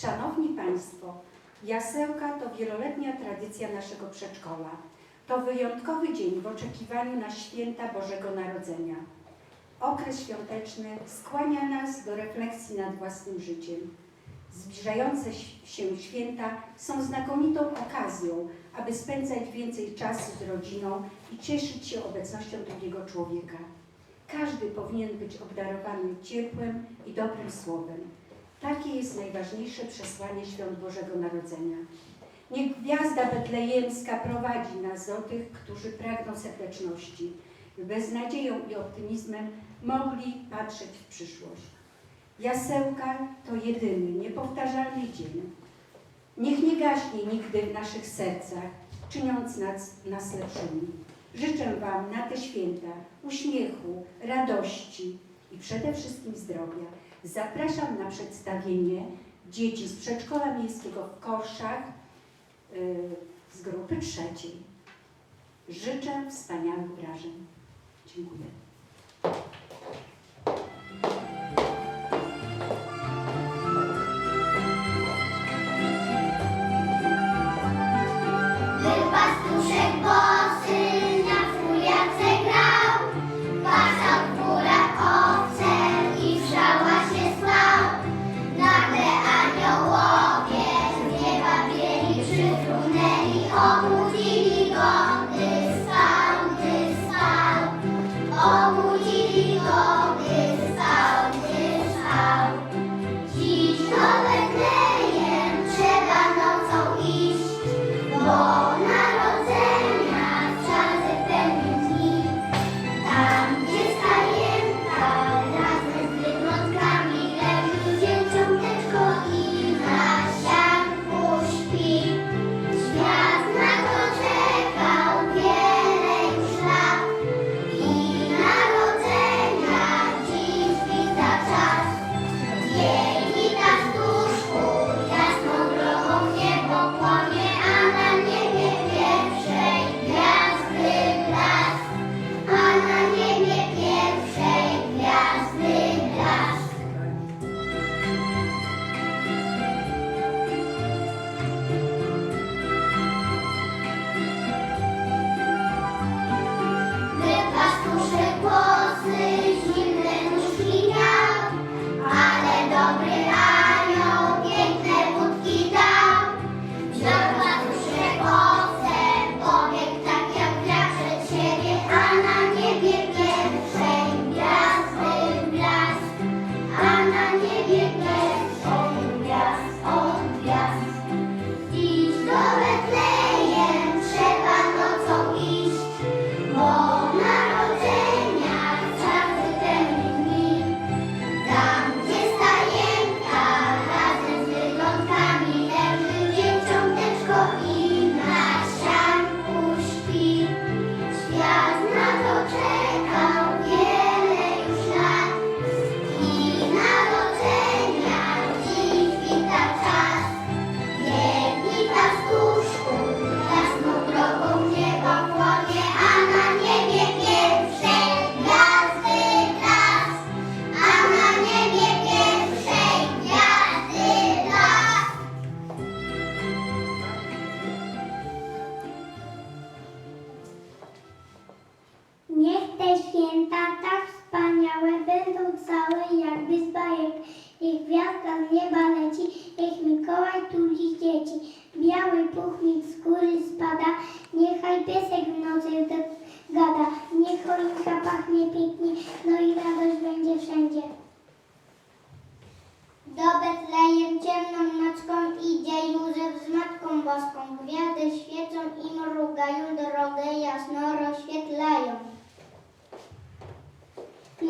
Szanowni Państwo, jasełka to wieloletnia tradycja naszego przedszkola. To wyjątkowy dzień w oczekiwaniu na święta Bożego Narodzenia. Okres świąteczny skłania nas do refleksji nad własnym życiem. Zbliżające się święta są znakomitą okazją, aby spędzać więcej czasu z rodziną i cieszyć się obecnością drugiego człowieka. Każdy powinien być obdarowany ciepłem i dobrym słowem. Takie jest najważniejsze przesłanie świąt Bożego Narodzenia. Niech gwiazda betlejemska prowadzi nas do tych, którzy pragną serdeczności, bez nadzieją i optymizmem mogli patrzeć w przyszłość. Jasełka to jedyny, niepowtarzalny dzień. Niech nie gaśnie nigdy w naszych sercach, czyniąc nas, nas lepszymi. Życzę Wam na te święta uśmiechu, radości i przede wszystkim zdrowia. Zapraszam na przedstawienie dzieci z przedszkola miejskiego w Korszach yy, z grupy trzeciej. Życzę wspaniałych wrażeń. Dziękuję.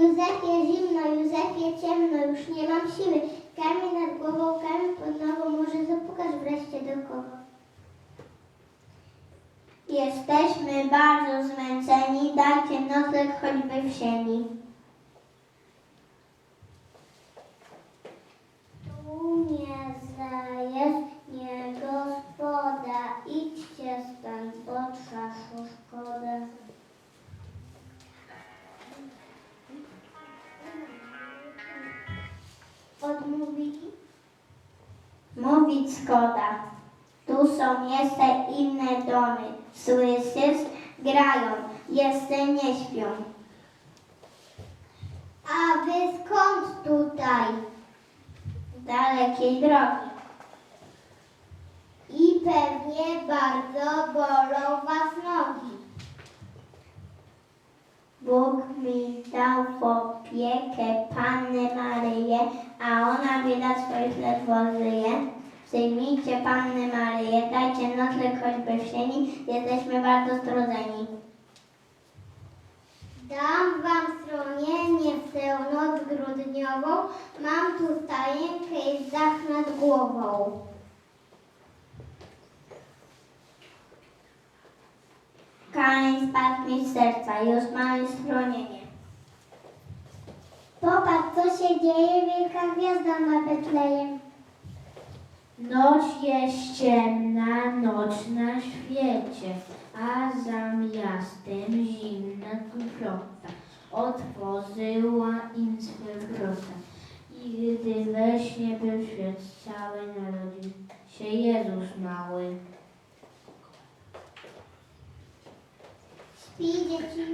Józefie zimno, Józefie ciemno, już nie mam siły. Kamień nad głową, kamień pod nogą, może zapukasz wreszcie do kogo. Jesteśmy bardzo zmęczeni, dajcie nocleg choćby w sieni. Tu nie zajeść, nie gospoda, idźcie stąd, bo szkoda. Mówić szkoda. Tu są jeszcze inne domy. Słyszysz? Grają. Jeszcze nie śpią. A wy skąd tutaj? Dalekiej drogi. I pewnie bardzo bolą was nogi. Bóg mi dał w opiekę Pannę Maryję, a ona widać swoich ledwo żyje. Przyjmijcie Pannę Maryję, dajcie nocleg choćby w sieni, jesteśmy bardzo strudzeni. Dam wam schronienie w tę noc grudniową, mam tu stajenkę i dach nad głową. Kamień spadł mi z serca, już mamy schronienie. Popatrz, co się dzieje, wielka gwiazda na Betlejem. Noc jest ciemna, noc na świecie, a za miastem zimna grota. Otworzyła im swe wrota. I gdy we śnie był świat cały, narodził się Jezus mały. Śpi, dzieci.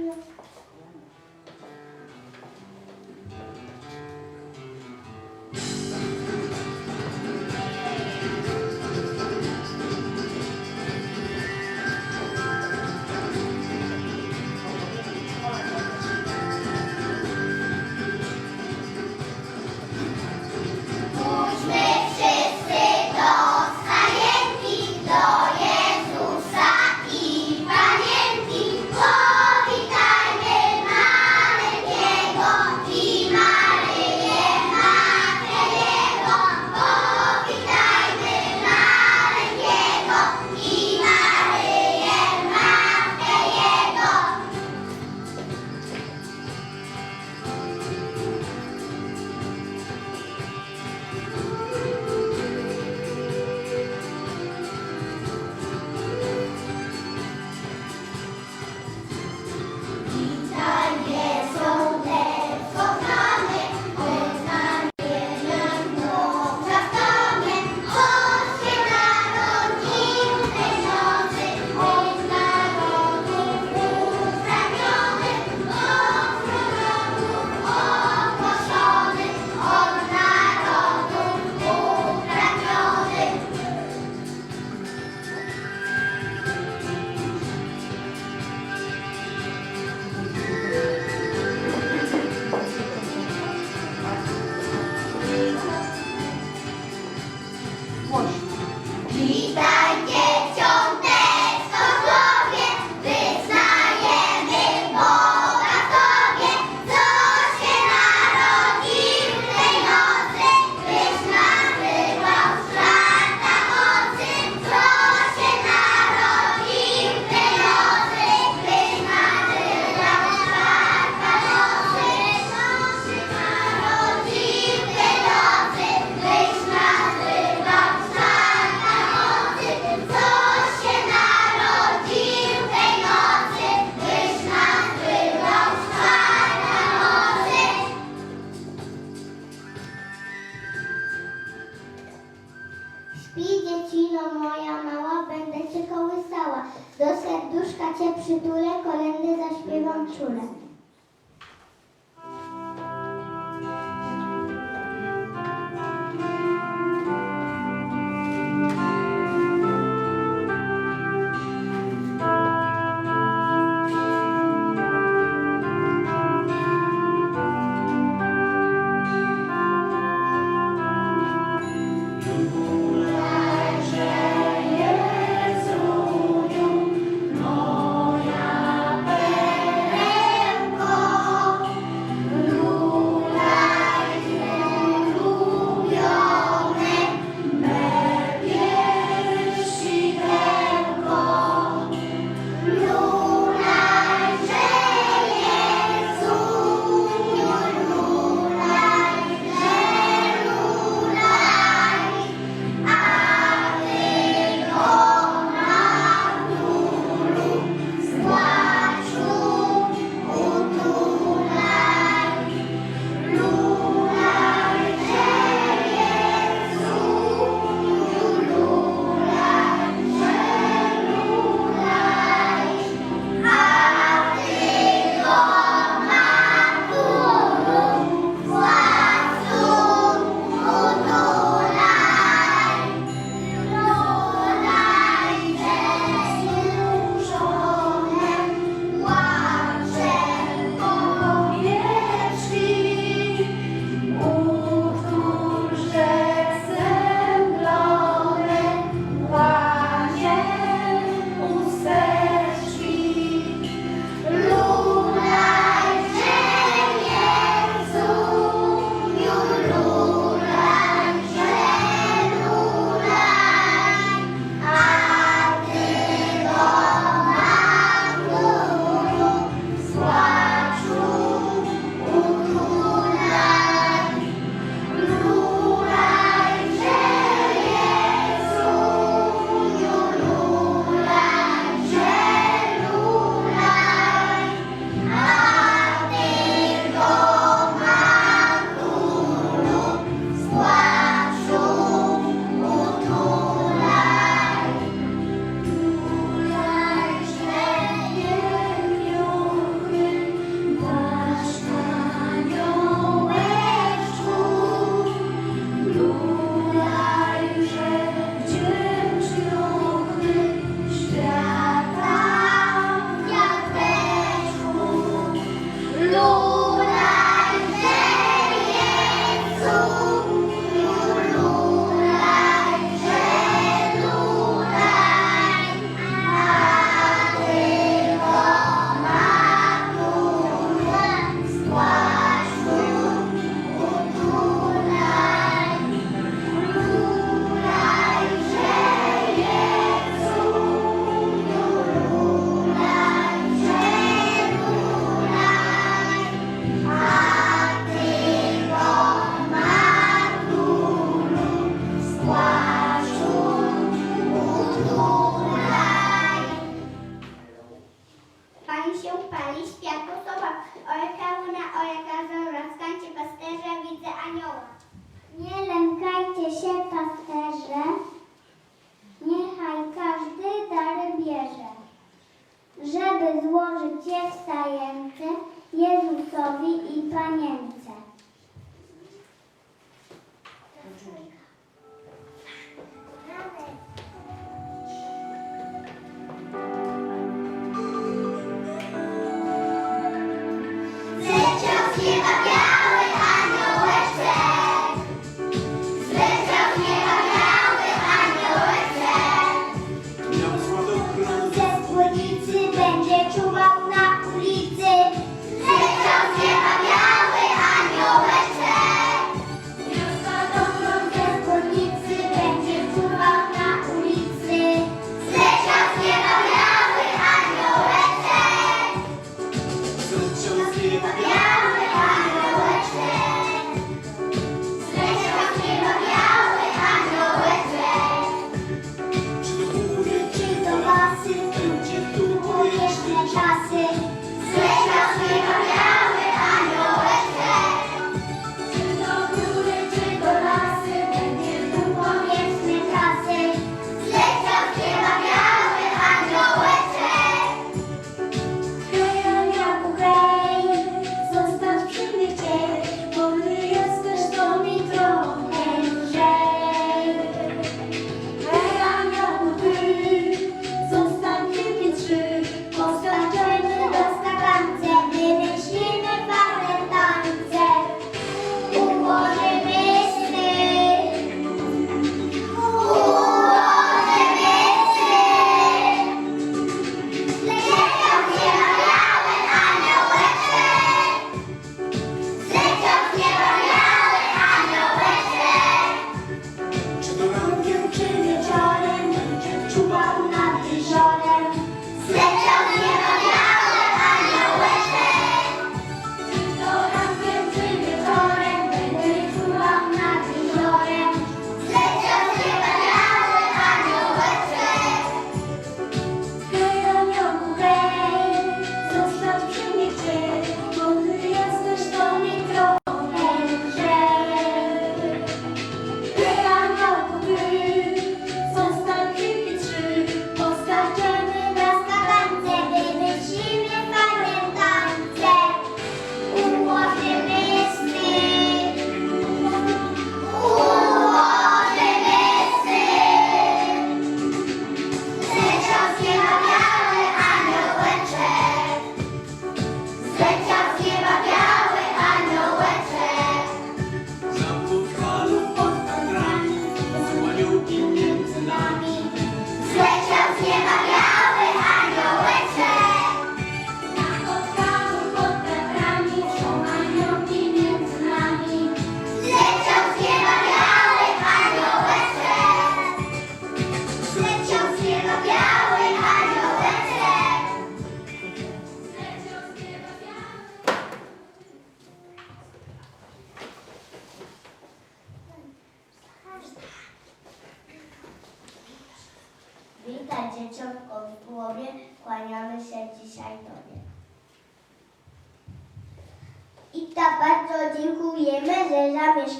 Serduszka cię przytulę, kolendy zaśpiewam czule.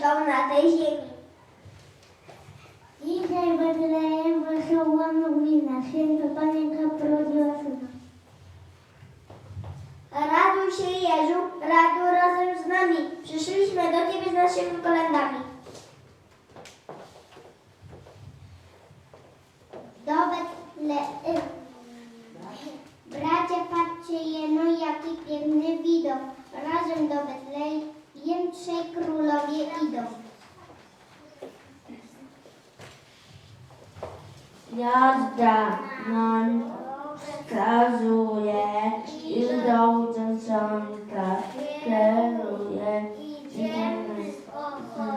Zamieszkał na tej ziemi. Dzisiaj Betlejem wesoła nowina, święto Panienka porodziła syna. Raduj się Jezu, radu razem z nami, przyszliśmy do Ciebie z naszymi kolendami. Do Betlejem. Bracia, patrzcie jeno, jaki piękny widok. Razem do Betlejem trzej królowie idą. Jazda nam wskazuje i do dzieciątka kieruje. Idziemy z ochotą,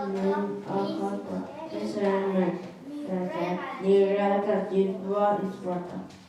ochotą, bierzemy takie liraka, dzidło i złoto. Franek.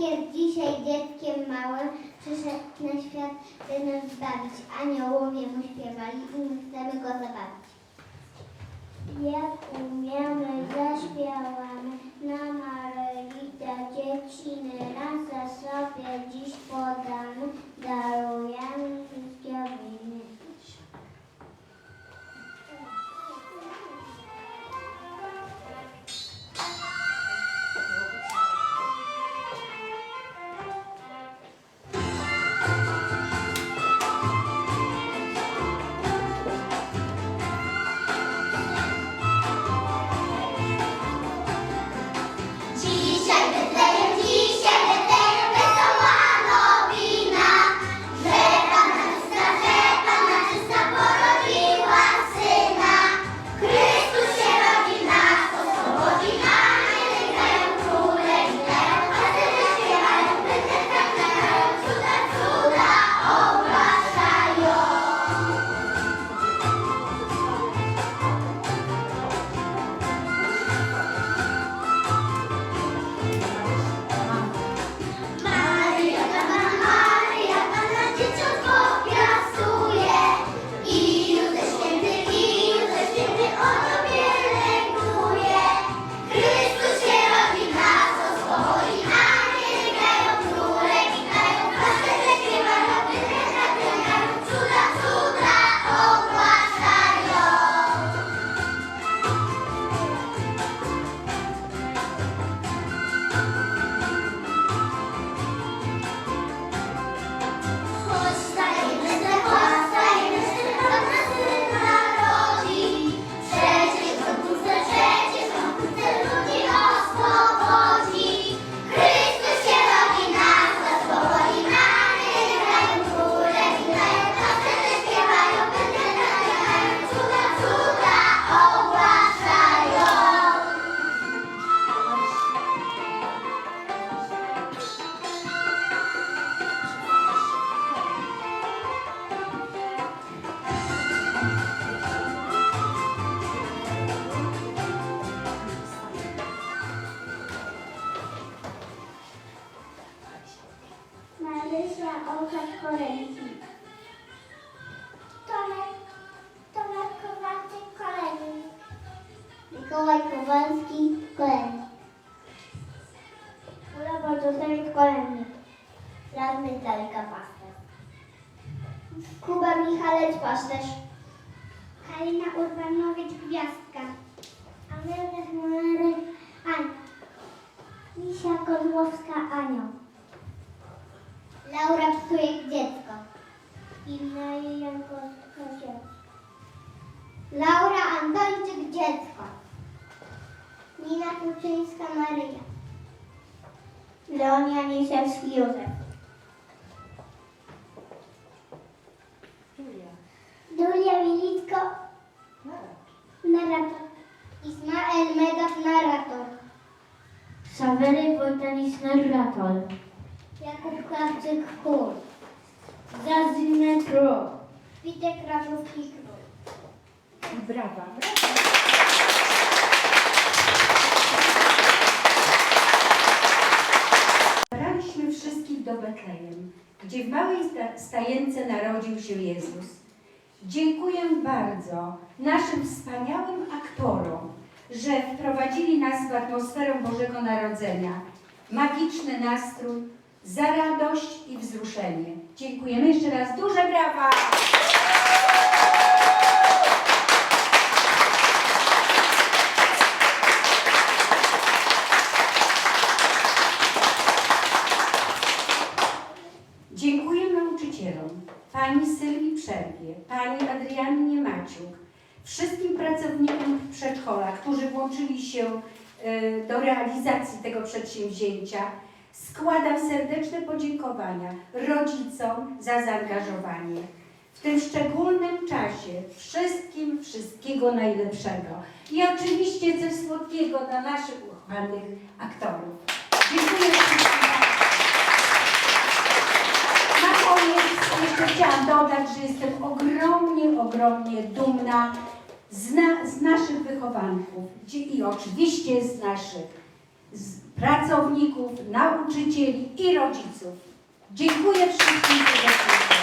Jest dzisiaj dzieckiem małym, przyszedł na świat, by nas zbawić. Aniołowie mu śpiewali i my chcemy go zabawić. Jak umiemy, zaśpiewamy na Maryi dla dzieciny raz za sobie dziś podamy, darujemy Urbanowicz Gwiazdka. Amelka Chmarek Ania. Misia Kozłowska Anioł. Laura Psujek Dziecko. Inna Jankowska Dziecko. Laura Antończyk Dziecko. Nina Kuczyńska Maryja. Leonia Niesiewski Józef. Julia Wilicko Narrator. Ismael Medow Narrator. Sawery Wojtanis narrator. Jakub Krawczyk Król. Zazimne król. Witek Rafowski Król. Brawa. Zabraliśmy wszystkich do Betlejem, gdzie w małej sta- stajence narodził się Jezus. Dziękuję bardzo naszym wspaniałym aktorom, że wprowadzili nas w atmosferę Bożego Narodzenia. Magiczny nastrój, za radość i wzruszenie. Dziękujemy jeszcze raz. Duże brawa! Wszystkim pracownikom przedszkola, którzy włączyli się e, do realizacji tego przedsięwzięcia. Składam serdeczne podziękowania rodzicom za zaangażowanie. W tym szczególnym czasie wszystkim wszystkiego najlepszego. I oczywiście coś słodkiego dla naszych ukochanych aktorów. Dziękuję. Na koniec jeszcze chciałam dodać, że jestem ogromnie, ogromnie dumna z, na, z naszych wychowanków i oczywiście z naszych z pracowników, nauczycieli i rodziców. Dziękuję wszystkim serdecznie.